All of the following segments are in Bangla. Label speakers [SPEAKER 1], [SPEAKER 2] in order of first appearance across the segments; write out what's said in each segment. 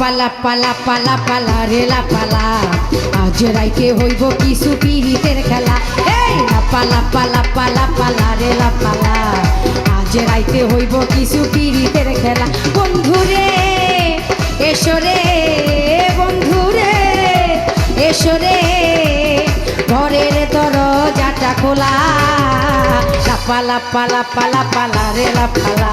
[SPEAKER 1] পালা পালা পালা পালা রেলা পালা। আজ রাইতে হইব কিছু পিরিতের খেলা। এই পালা পালা পালা পালা রেলা পালা। আজ রাইতে হইব কিছু পিরিতের খেলা। বন্ধুরে এসো রে বন্ধুরে এসো রে। ঘরের দরজাটা খোলা। পালা পালা পালা পালা রেলা পালা।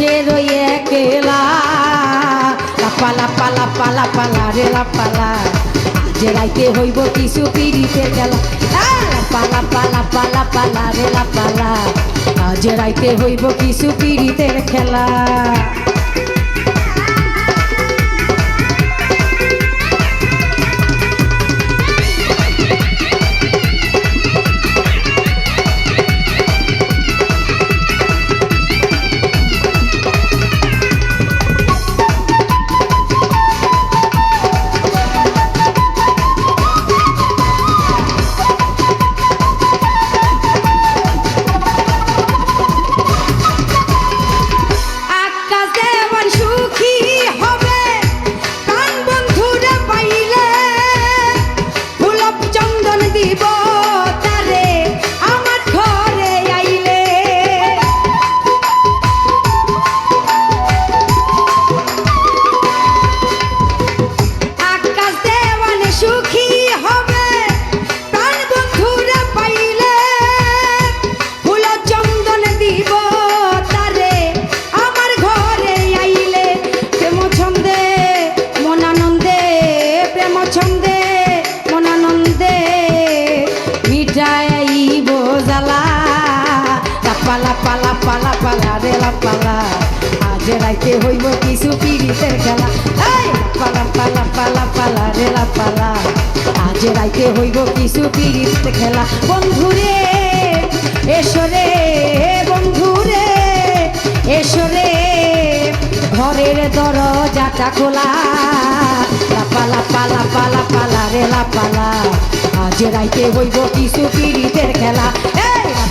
[SPEAKER 1] বসে রয়ে কেলা পালা পালা পালা পালা রেলা পালা আজ রাইতে হইব কিছু পিড়িতে গেলা। পালা পালা পালা পালা রেলা পালা আজ রাইতে হইব কিছু পিড়িতের খেলা। পালা পালা রে পালা। আজ রাইতে হইব কিছু পিড়িতের খেলা। পালা পালা পালা পালা রে পালা। আজ রাইতে হইব কিছু পিড়িত খেলা। বন্ধুরে এসো রে বন্ধুরে এসো রে। ঘরের দরজাটা খোলা। পালা পালা পালা পালা রে পালা। আজ রাইতে হইব কিছু পিড়িতের খেলা।